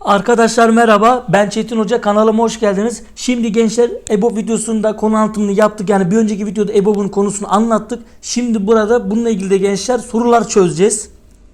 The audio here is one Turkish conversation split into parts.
Arkadaşlar merhaba ben Çetin Hoca kanalıma hoş geldiniz. Şimdi gençler EBOB videosunda konu anlatımını yaptık. Yani bir önceki videoda EBOB'un konusunu anlattık. Şimdi burada bununla ilgili de gençler sorular çözeceğiz.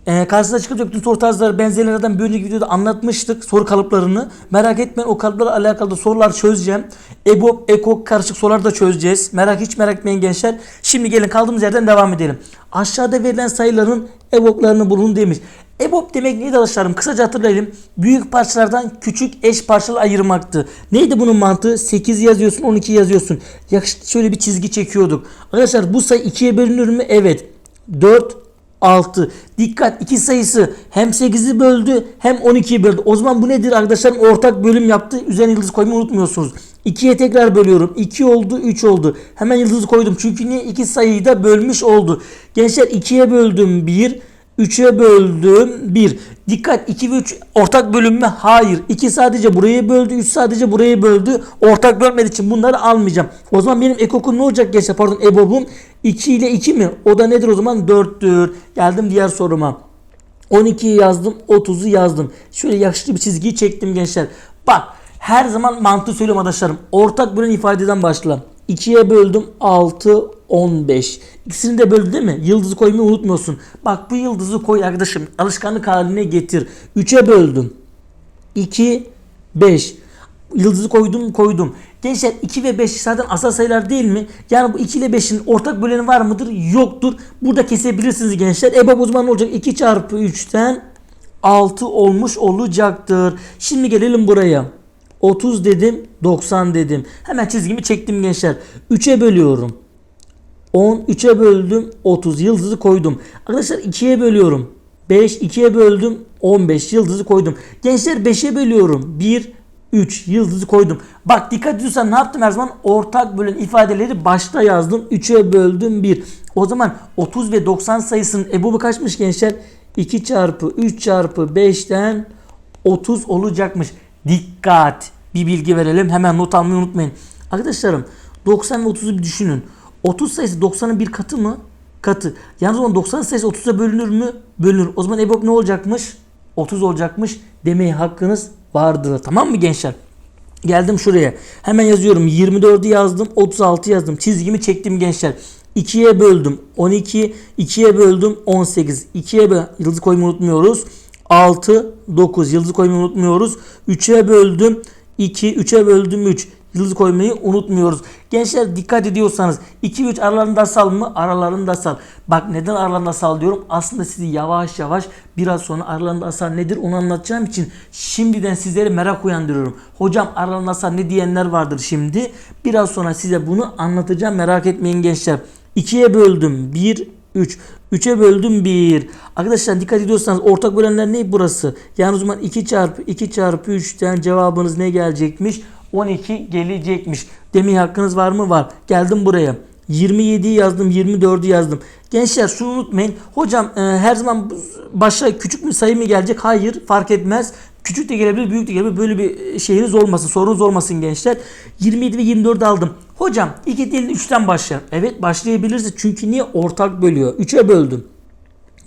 Ee, karşısına çıkacak bütün soru tarzları benzerlerden bir önceki videoda anlatmıştık soru kalıplarını. Merak etmeyin o kalıplarla alakalı da sorular çözeceğim. EBOB, EKOK karışık sorular da çözeceğiz. Merak hiç merak etmeyin gençler. Şimdi gelin kaldığımız yerden devam edelim. Aşağıda verilen sayıların EBOB'larını bulun demiş. EBOB demek neydi arkadaşlarım? Kısaca hatırlayalım. Büyük parçalardan küçük eş parçalar ayırmaktı. Neydi bunun mantığı? 8 yazıyorsun, 12 yazıyorsun. Yakış- şöyle bir çizgi çekiyorduk. Arkadaşlar bu sayı 2'ye bölünür mü? Evet. 4, 6. Dikkat iki sayısı hem 8'i böldü hem 12'yi böldü. O zaman bu nedir arkadaşlar? Ortak bölüm yaptı. Üzerine yıldız koymayı unutmuyorsunuz. 2'ye tekrar bölüyorum. 2 oldu 3 oldu. Hemen yıldızı koydum. Çünkü niye? iki sayıyı da bölmüş oldu. Gençler 2'ye böldüm 1. 3'e böldüm 1. Dikkat 2 ve 3 ortak bölüm mü? Hayır. 2 sadece burayı böldü. 3 sadece burayı böldü. Ortak bölmediği için bunları almayacağım. O zaman benim ekokum ne olacak gençler? Pardon ebobum 2 ile 2 mi? O da nedir o zaman? 4'tür. Geldim diğer soruma. 12'yi yazdım, 30'u yazdım. Şöyle yakışıklı bir çizgiyi çektim gençler. Bak her zaman mantığı söylüyorum arkadaşlarım. Ortak bölen ifadeden başla. 2'ye böldüm 6, 15. İkisini de böldü değil mi? Yıldızı koymayı unutmuyorsun. Bak bu yıldızı koy arkadaşım. Alışkanlık haline getir. 3'e böldüm. 2, 5. Yıldızı koydum koydum. Gençler 2 ve 5 zaten asal sayılar değil mi? Yani bu 2 ile 5'in ortak böleni var mıdır? Yoktur. Burada kesebilirsiniz gençler. EBOB o olacak? 2 çarpı 3'ten 6 olmuş olacaktır. Şimdi gelelim buraya. 30 dedim 90 dedim. Hemen çizgimi çektim gençler. 3'e bölüyorum. 10 3'e böldüm 30 yıldızı koydum. Arkadaşlar 2'ye bölüyorum. 5 2'ye böldüm 15 yıldızı koydum. Gençler 5'e bölüyorum. 1 3 yıldızı koydum. Bak dikkat ediyorsan ne yaptım her zaman? Ortak bölen ifadeleri başta yazdım. 3'e böldüm 1. O zaman 30 ve 90 sayısının ebubu kaçmış gençler? 2 çarpı 3 çarpı 5'ten 30 olacakmış. Dikkat! Bir bilgi verelim. Hemen not almayı unutmayın. Arkadaşlarım 90 ve 30'u bir düşünün. 30 sayısı 90'ın bir katı mı? Katı. Yalnız o zaman 90 sayısı 30'a bölünür mü? Bölünür. O zaman EBOB ne olacakmış? 30 olacakmış demeye hakkınız vardır. Tamam mı gençler? Geldim şuraya. Hemen yazıyorum. 24'ü yazdım. 36 yazdım. Çizgimi çektim gençler. 2'ye böldüm. 12. 2'ye böldüm. 18. 2'ye böl yıldız koymayı unutmuyoruz. 6, 9. Yıldız koymayı unutmuyoruz. 3'e böldüm. 2, 3'e böldüm 3. Yıldız koymayı unutmuyoruz. Gençler dikkat ediyorsanız 2 ve 3 aralarında sal mı? Aralarında sal. Bak neden aralarında sal diyorum? Aslında sizi yavaş yavaş biraz sonra aralarında sal nedir onu anlatacağım için şimdiden sizlere merak uyandırıyorum. Hocam aralarında sal ne diyenler vardır şimdi. Biraz sonra size bunu anlatacağım merak etmeyin gençler. 2'ye böldüm 1, 3. 3'e böldüm 1. Arkadaşlar dikkat ediyorsanız ortak bölenler ne burası? Yani o zaman 2 çarpı 2 çarpı 3'ten cevabınız ne gelecekmiş? 12 gelecekmiş. Demeye hakkınız var mı? Var. Geldim buraya. 27'yi yazdım, 24'ü yazdım. Gençler şunu unutmayın. Hocam e, her zaman başa küçük bir sayı mı gelecek? Hayır, fark etmez. Küçük de gelebilir, büyük de gelebilir. Böyle bir şeyiniz olmasın, sorunuz olmasın gençler. 27 ve 24'ü aldım. Hocam 2 değil 3'ten başlayalım. Evet başlayabiliriz. Çünkü niye? Ortak bölüyor. 3'e böldüm.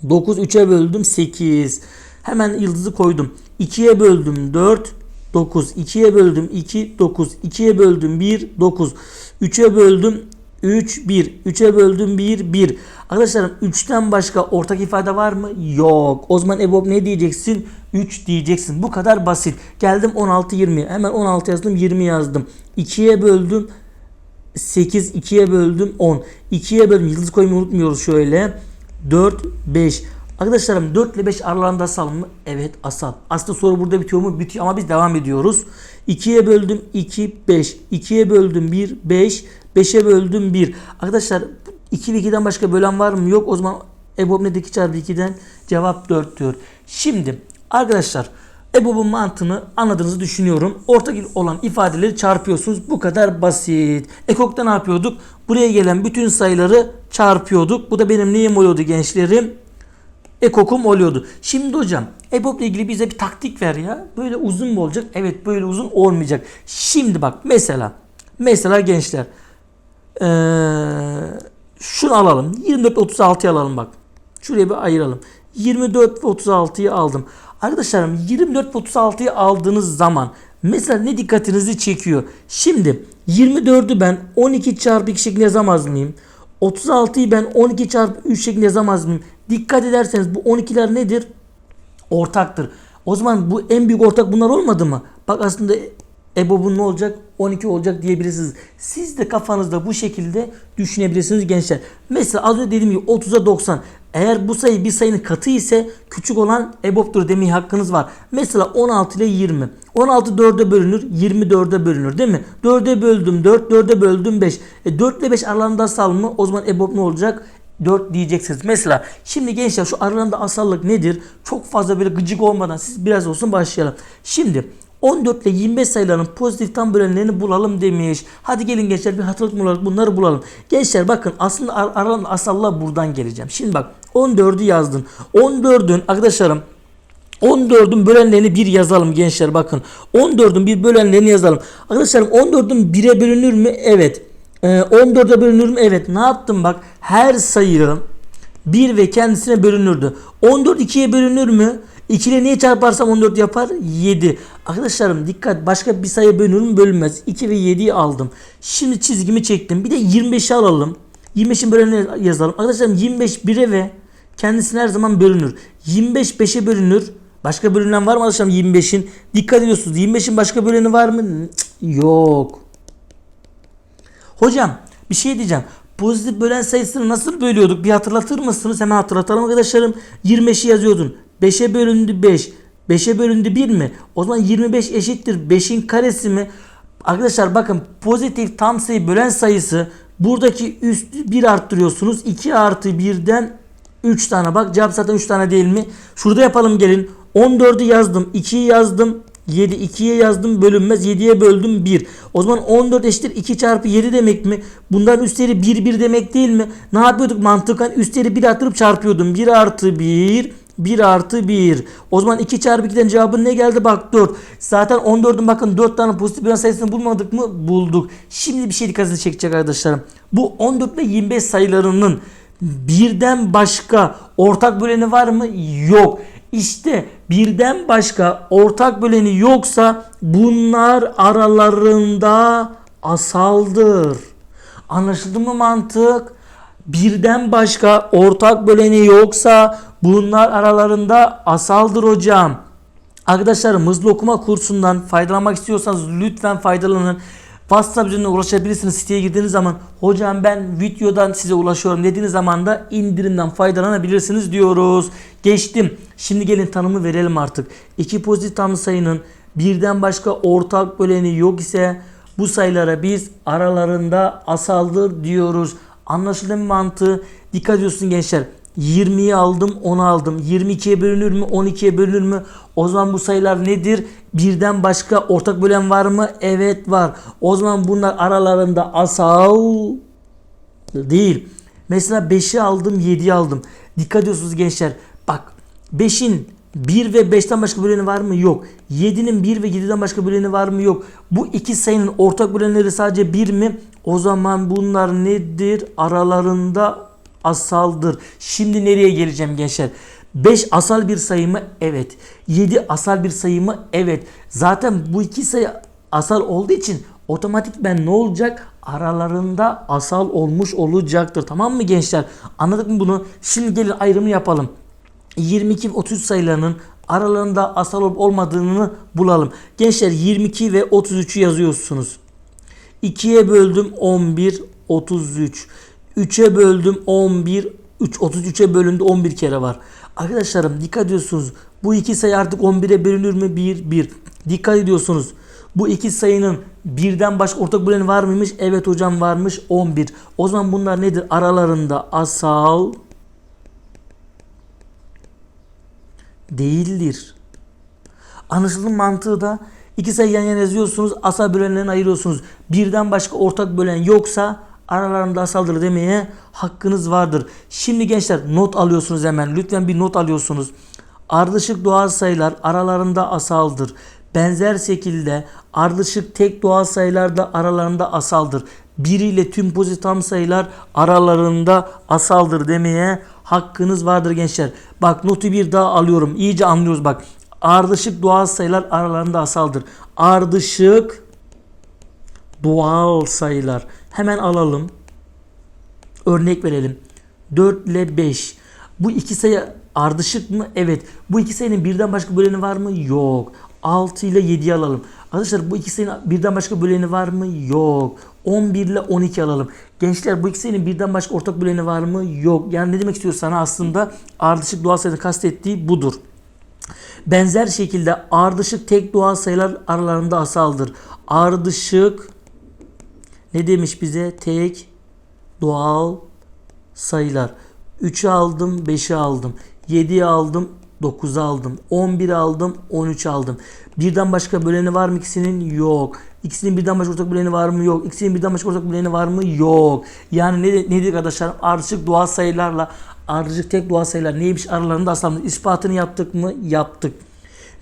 9 3'e böldüm 8. Hemen yıldızı koydum. 2'ye böldüm 4 9. 2'ye böldüm 2 9. 2'ye böldüm 1 9. 3'e böldüm 3 1. 3'e böldüm 1 1. Arkadaşlarım 3'ten başka ortak ifade var mı? Yok. O zaman EBOB ne diyeceksin? 3 diyeceksin. Bu kadar basit. Geldim 16 20. Hemen 16 yazdım 20 yazdım. 2'ye böldüm 8 2'ye böldüm 10. 2'ye böldüm yıldız koymayı unutmuyoruz şöyle. 4 5. Arkadaşlarım 4 ile 5 aralarında asal mı? Evet asal. Aslında soru burada bitiyor mu? Bitiyor ama biz devam ediyoruz. 2'ye böldüm 2 5. 2'ye böldüm 1 5. 5'e böldüm 1. Arkadaşlar 2 ve 2'den başka bölen var mı? Yok. O zaman EBOB nedir 2 çarpı 2'den? Cevap 4 diyor. Şimdi arkadaşlar EBOB'un mantığını anladığınızı düşünüyorum. Ortak olan ifadeleri çarpıyorsunuz. Bu kadar basit. Ekok'ta ne yapıyorduk? Buraya gelen bütün sayıları çarpıyorduk. Bu da benim neyim oluyordu gençlerim? Ekokum oluyordu. Şimdi hocam EBOB ile ilgili bize bir taktik ver ya. Böyle uzun mu olacak? Evet böyle uzun olmayacak. Şimdi bak mesela mesela gençler ee, şunu alalım. 24 36'yı alalım bak. Şuraya bir ayıralım. 24 ve 36'yı aldım. Arkadaşlarım 24 ve 36'yı aldığınız zaman mesela ne dikkatinizi çekiyor? Şimdi 24'ü ben 12 çarpı 2 şeklinde yazamaz mıyım? 36'yı ben 12 çarpı 3 şeklinde yazamaz mıyım? Dikkat ederseniz bu 12'ler nedir? Ortaktır. O zaman bu en büyük ortak bunlar olmadı mı? Bak aslında EBOB'un ne olacak? 12 olacak diyebilirsiniz. Siz de kafanızda bu şekilde düşünebilirsiniz gençler. Mesela az önce dediğim gibi 30'a 90. Eğer bu sayı bir sayının katı ise küçük olan EBOB'dur demeye hakkınız var. Mesela 16 ile 20. 16 4'e bölünür, 20 4'e bölünür değil mi? 4'e böldüm 4, 4'e böldüm 5. E 4 ile 5 aralarında asal mı? O zaman EBOB ne olacak? 4 diyeceksiniz. Mesela şimdi gençler şu aralarında asallık nedir? Çok fazla böyle gıcık olmadan siz biraz olsun başlayalım. Şimdi 14 ile 25 sayıların pozitif tam bölenlerini bulalım demiş. Hadi gelin gençler bir hatırlatma olarak bunları bulalım. Gençler bakın aslında ar- aralarında asallığa buradan geleceğim. Şimdi bak 14'ü yazdın. 14'ün arkadaşlarım 14'ün bölenlerini bir yazalım gençler bakın. 14'ün bir bölenlerini yazalım. Arkadaşlarım 14'ün 1'e bölünür mü? Evet. Ee, 14'e bölünür mü? Evet. Ne yaptım bak? Her sayı 1 ve kendisine bölünürdü. 14 2'ye bölünür mü? 2 ile niye çarparsam 14 yapar? 7. Arkadaşlarım dikkat başka bir sayı bölünür mü? Bölünmez. 2 ve 7'yi aldım. Şimdi çizgimi çektim. Bir de 25'i alalım. 25'in bölenini yazalım. Arkadaşlarım 25 1'e ve kendisine her zaman bölünür. 25 5'e bölünür. Başka bölünen var mı arkadaşlar 25'in? Dikkat ediyorsunuz. 25'in başka böleni var mı? Yok. Hocam bir şey diyeceğim. Pozitif bölen sayısını nasıl bölüyorduk? Bir hatırlatır mısınız? Hemen hatırlatalım arkadaşlarım. 25'i yazıyordun. 5'e bölündü 5. 5'e bölündü 1 mi? O zaman 25 eşittir 5'in karesi mi? Arkadaşlar bakın pozitif tam sayı bölen sayısı buradaki üstü 1 arttırıyorsunuz. 2 artı 1'den 3 tane. Bak cevap zaten 3 tane değil mi? Şurada yapalım gelin. 14'ü yazdım. 2'yi yazdım. 7 2'ye yazdım bölünmez 7'ye böldüm 1. O zaman 14 eşittir 2 çarpı 7 demek mi? Bunların üstleri 1 1 demek değil mi? Ne yapıyorduk mantıken? Üstleri 1 arttırıp çarpıyordum. 1 artı 1 1 artı 1. O zaman 2 çarpı 2'den cevabın ne geldi? Bak 4. Zaten 14'ün bakın 4 tane pozitif bölen sayısını bulmadık mı? Bulduk. Şimdi bir şey dikkatinizi çekecek arkadaşlarım. Bu 14 ve 25 sayılarının birden başka ortak böleni var mı? Yok. İşte birden başka ortak böleni yoksa bunlar aralarında asaldır. Anlaşıldı mı mantık? Birden başka ortak böleni yoksa bunlar aralarında asaldır hocam. Arkadaşlarım hızlı okuma kursundan faydalanmak istiyorsanız lütfen faydalanın. WhatsApp üzerinden ulaşabilirsiniz. Siteye girdiğiniz zaman hocam ben videodan size ulaşıyorum dediğiniz zaman da indirimden faydalanabilirsiniz diyoruz. Geçtim. Şimdi gelin tanımı verelim artık. İki pozitif tam sayının birden başka ortak böleni yok ise bu sayılara biz aralarında asaldır diyoruz. Anlaşıldı mı mantığı? Dikkat ediyorsun gençler. 20'yi aldım 10'u aldım. 22'ye bölünür mü 12'ye bölünür mü? O zaman bu sayılar nedir? Birden başka ortak bölen var mı? Evet var. O zaman bunlar aralarında asal değil. Mesela 5'i aldım 7'yi aldım. Dikkat ediyorsunuz gençler. Bak 5'in 1 ve 5'ten başka böleni var mı? Yok. 7'nin 1 ve 7'den başka böleni var mı? Yok. Bu iki sayının ortak bölenleri sadece 1 mi? O zaman bunlar nedir? Aralarında asaldır. Şimdi nereye geleceğim gençler? 5 asal bir sayı mı? Evet. 7 asal bir sayı mı? Evet. Zaten bu iki sayı asal olduğu için otomatik ben ne olacak? Aralarında asal olmuş olacaktır. Tamam mı gençler? Anladık mı bunu? Şimdi gelin ayrımı yapalım. 22 ve 33 sayılarının aralarında asal olup olmadığını bulalım. Gençler 22 ve 33'ü yazıyorsunuz. 2'ye böldüm 11 33. 3'e böldüm 11 3 33'e bölündü 11 kere var. Arkadaşlarım dikkat ediyorsunuz. Bu iki sayı artık 11'e bölünür mü? 1 1. Dikkat ediyorsunuz. Bu iki sayının birden başka ortak böleni var mıymış? Evet hocam varmış 11. O zaman bunlar nedir? Aralarında asal değildir. Anlaşıldı mantığı da iki sayı yan yana yazıyorsunuz. Asal bölenlerini ayırıyorsunuz. Birden başka ortak bölen yoksa aralarında asaldır demeye hakkınız vardır. Şimdi gençler not alıyorsunuz hemen. Lütfen bir not alıyorsunuz. Ardışık doğal sayılar aralarında asaldır. Benzer şekilde ardışık tek doğal sayılar da aralarında asaldır. Biriyle tüm pozitif tam sayılar aralarında asaldır demeye hakkınız vardır gençler. Bak notu bir daha alıyorum. İyice anlıyoruz bak. ardışık doğal sayılar aralarında asaldır. Ardışık doğal sayılar. Hemen alalım. Örnek verelim. 4 ile 5. Bu iki sayı ardışık mı? Evet. Bu iki sayının birden başka böleni var mı? Yok. 6 ile 7'yi alalım. Arkadaşlar bu iki sayının birden başka böleni var mı? Yok. 11 ile 12 alalım. Gençler bu iki sayının birden başka ortak böleni var mı? Yok. Yani ne demek istiyor sana aslında ardışık doğal sayıda kastettiği budur. Benzer şekilde ardışık tek doğal sayılar aralarında asaldır. Ardışık ne demiş bize? Tek doğal sayılar. 3'ü aldım, 5'i aldım. 7'yi aldım, 9'u aldım. 11'i aldım, 13 aldım. Birden başka böleni var mı ikisinin? Yok. İkisinin birden başka ortak böleni var mı? Yok. İkisinin birden başka ortak böleni var mı? Yok. Yani ne, ne dedik arkadaşlar? Ardışık doğal sayılarla ardışık tek doğal sayılar neymiş aralarında aslında ispatını yaptık mı? Yaptık.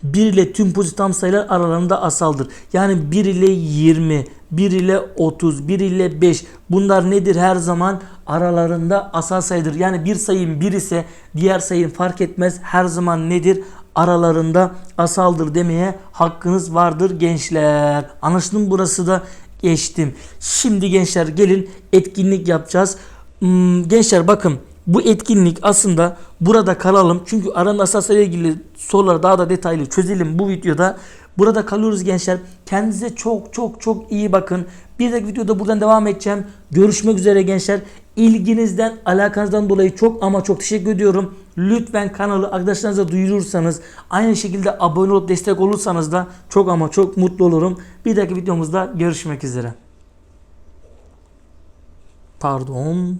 1 ile tüm pozitif tam sayılar aralarında asaldır. Yani 1 ile 20, 1 ile 30, 1 ile 5 bunlar nedir her zaman aralarında asal sayıdır. Yani bir sayın 1 ise diğer sayın fark etmez her zaman nedir? Aralarında asaldır demeye hakkınız vardır gençler. Anlaşıldı mı burası da geçtim. Şimdi gençler gelin etkinlik yapacağız. Hmm, gençler bakın bu etkinlik aslında burada kalalım. Çünkü aranın asasıyla ilgili soruları daha da detaylı çözelim bu videoda. Burada kalıyoruz gençler. Kendinize çok çok çok iyi bakın. Bir dahaki videoda buradan devam edeceğim. Görüşmek üzere gençler. İlginizden, alakanızdan dolayı çok ama çok teşekkür ediyorum. Lütfen kanalı arkadaşlarınıza duyurursanız, aynı şekilde abone olup destek olursanız da çok ama çok mutlu olurum. Bir dahaki videomuzda görüşmek üzere. Pardon.